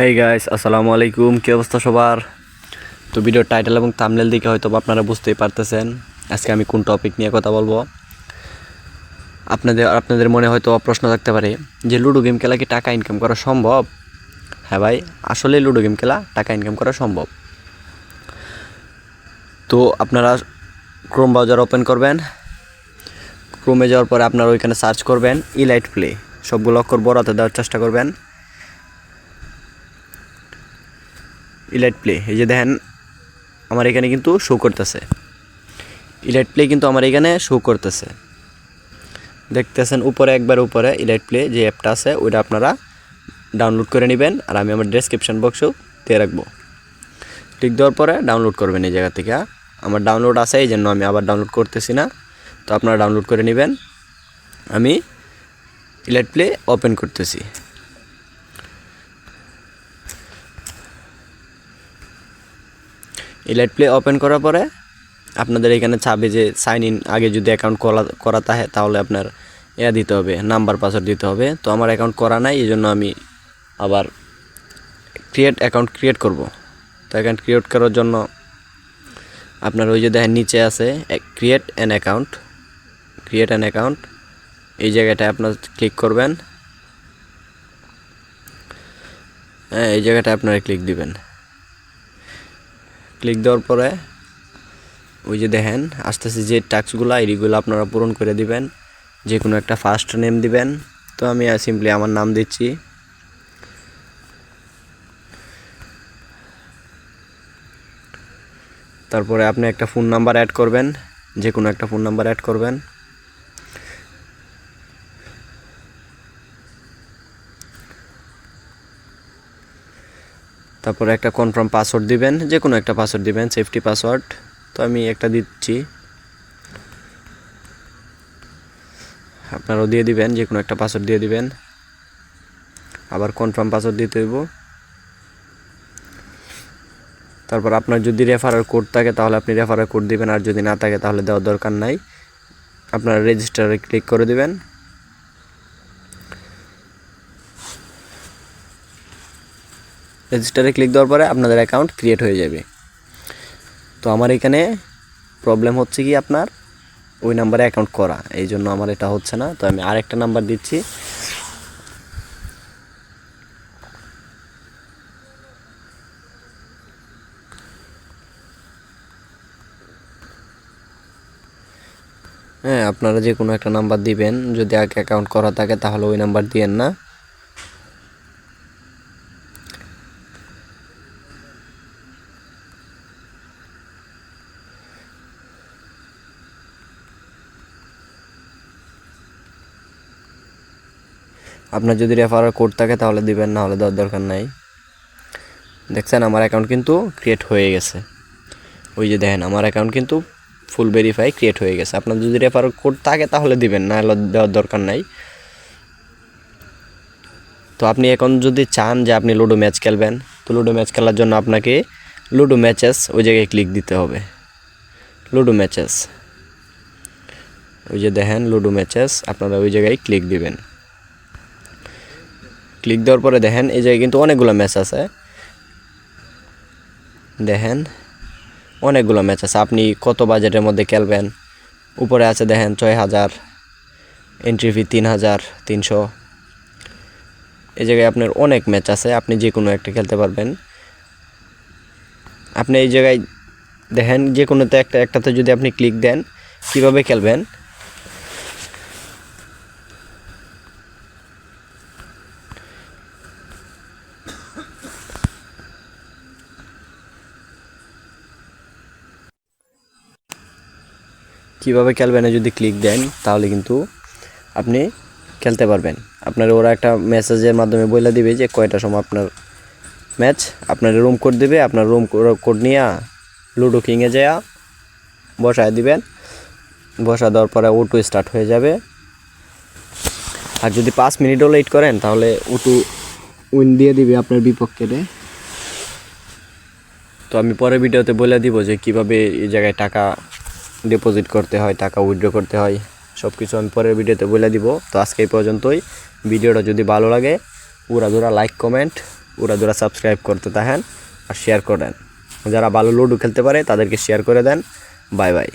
Hey guys আসসালামু আলাইকুম। কী অবস্থা সবার? তো ভিডিওর টাইটেল এবং থামনেল দিকে হয়তো আপনারা বুঝতেই পারতেছেন আজকে আমি কোন টপিক নিয়ে কথা বলব। আপনাদের আপনাদের মনে হয়তো প্রশ্ন থাকতে পারে যে লুডো গেম খেলা কি টাকা ইনকাম করা সম্ভব? হ্যাঁ ভাই, আসলে লুডো গেম খেলা টাকা ইনকাম করা সম্ভব। তো আপনারা ক্রোম ব্রাউজার ওপেন করবেন। ক্রোমে যাওয়ার পরে আপনারা ওইখানে সার্চ করবেন ইলাইট প্লে সবগুলো অক্ষর বড়াতে দেওয়ার চেষ্টা করবেন। ইলাইট প্লে এই যে দেখেন, আমার এখানে কিন্তু শো করতেছে। ইলাইট প্লে কিন্তু আমার এখানে শো করতেছে। দেখতেছেন উপরে, একবার উপরে ইলাইট প্লে যে অ্যাপটা আছে, ওইটা আপনারা ডাউনলোড করে নেবেন আর আমি আমার ডেসক্রিপশন বক্সেও দিয়ে রাখব। ক্লিক দেওয়ার পরে ডাউনলোড করবেন এই জায়গা থেকে। আমার ডাউনলোড আছে, এই জন্য আমি আবার ডাউনলোড করতেছি না। তো আপনারা ডাউনলোড করে নেবেন। আমি ইলাইট প্লে ওপেন করতেছি। ইলাইট প্লে ওপেন করার পরে আপনাদের এখানে চাবে যে সাইন ইন আগে যদি অ্যাকাউন্ট করা করা থাকে তাহলে আপনার ইয়া দিতে হবে নাম্বার পাসওয়ার্ড দিতে হবে। তো আমার অ্যাকাউন্ট করা নাই এই জন্য আমি আবার ক্রিয়েট অ্যাকাউন্ট ক্রিয়েট করব। তো অ্যাকাউন্ট ক্রিয়েট করার জন্য আপনার ওই যে দেখেন নিচে আছে create an account create an account এই জায়গাটায় আপনার ক্লিক করবেন। হ্যাঁ এই জায়গাটায় আপনারা ক্লিক দিবেন। ক্লিক দেওয়ার পরে ওই যে দেখেন আস্তে আস্তে যে টাস্কগুলো, আইডিগুলো আপনারা পূরণ করে দিবেন। যে কোনো একটা ফার্স্ট নেম দিবেন। তো আমি সিম্পলি আমার নাম দিচ্ছি। তারপরে আপনি একটা ফোন নাম্বার অ্যাড করবেন। যে কোনো একটা ফোন নাম্বার অ্যাড করবেন। তারপরে একটা কনফার্ম পাসওয়ার্ড দিবেন যে কোনো একটা পাসওয়ার্ড দিবেন সেফটি পাসওয়ার্ড তো আমি একটা দিচ্ছি। আপনারাও দিয়ে দিবেন যে কোনো একটা পাসওয়ার্ড দিয়ে দিবেন। আবার কনফার্ম পাসওয়ার্ড দিতে হইব। তারপর আপনার যদি রেফারার কোড থাকে, তাহলে আপনি রেফারার কোড দিবেন, আর যদি না থাকে, তাহলে দেওয়ার দরকার নাই। আপনারা রেজিস্টারে ক্লিক করে দিবেন। রেজিস্টারে ক্লিক দেওয়ার পরে আপনাদের অ্যাকাউন্ট ক্রিয়েট হয়ে যাবে। তো আমার এখানে প্রবলেম হচ্ছে কি আপনার? ওই নাম্বারে অ্যাকাউন্ট করা। এই জন্য আমার এটা হচ্ছে না। তো আমি আরেকটা নাম্বার দিচ্ছি। হ্যাঁ আপনারা যে কোনো একটা নাম্বার দিবেন। যদি আগে অ্যাকাউন্ট করা থাকে, তাহলে ওই নাম্বার দিয়েন না। আপনার যদি রেফারার কোড থাকে তাহলে দিবেন না হলে দেওয়ার দরকার নাই। দেখছেন, আমার অ্যাকাউন্ট কিন্তু ক্রিয়েট হয়ে গেছে। ওই যে দেখেন, আমার অ্যাকাউন্ট কিন্তু ফুল ভেরিফাই ক্রিয়েট হয়ে গেছে। আপনার যদি রেফারার কোড থাকে তাহলে দিবেন না হলে দেওয়ার দরকার নাই। তো আপনি এখন যদি চান যে আপনি লুডো ম্যাচ খেলবেন, তো লুডো ম্যাচ খেলার জন্য আপনাকে লুডো ম্যাচেস ওই জায়গায় ক্লিক দিতে হবে। লুডো ম্যাচেস ওই যে দেখেন লুডো ম্যাচেস আপনারা ওই জায়গায় ক্লিক দিবেন। ক্লিক দেওয়ার পরে দেখেন, এই জায়গায় কিন্তু অনেকগুলো ম্যাচ আছে। দেখেন, অনেকগুলো ম্যাচ আছে। আপনি কত বাজেটের মধ্যে খেলবেন? উপরে আছে দেখেন, ছয় হাজার এন্ট্রি ফি তিন হাজার, তিনশো। এই জায়গায় আপনার অনেক ম্যাচ আছে, আপনি যে কোনো একটা খেলতে পারবেন। আপনি এই জায়গায় দেখেন যে কোনোতে একটা, একটাতে যদি আপনি ক্লিক দেন, কীভাবে খেলবেন? কীভাবে খেলবেন যদি ক্লিক দেন, তাহলে কিন্তু আপনি খেলতে পারবেন। আপনার ওরা একটা মেসেজের মাধ্যমে বলে দিবে যে কয়টা সময় আপনার ম্যাচ আপনার রুম কোড দিবে, আপনার রুম কোড নিয়ে লুডো কিংয়ে যায় বসায় দিবেন। বসা দেওয়ার পরে ওটু স্টার্ট হয়ে যাবে। আর যদি পাঁচ মিনিটও লেট করেন, তাহলে ওটু উইন দিয়ে দিবে আপনার বিপক্ষে তো আমি পরের ভিডিওতে বলে দিব যে কীভাবে এই জায়গায় টাকা ডিপোজিট করতে হয়, টাকা উইথড্র করতে হয় সব কিছু আমি পরের ভিডিওতে বলে দিব। তো আজকে এই পর্যন্তই। ভিডিওটা যদি ভালো লাগে ওরা ধরা লাইক কমেন্ট ওরা দুরা সাবস্ক্রাইব করতে থাকেন আর শেয়ার করেন। যারা ভালো লুডো খেলতে পারে, তাদেরকে শেয়ার করে দেন। Bye bye.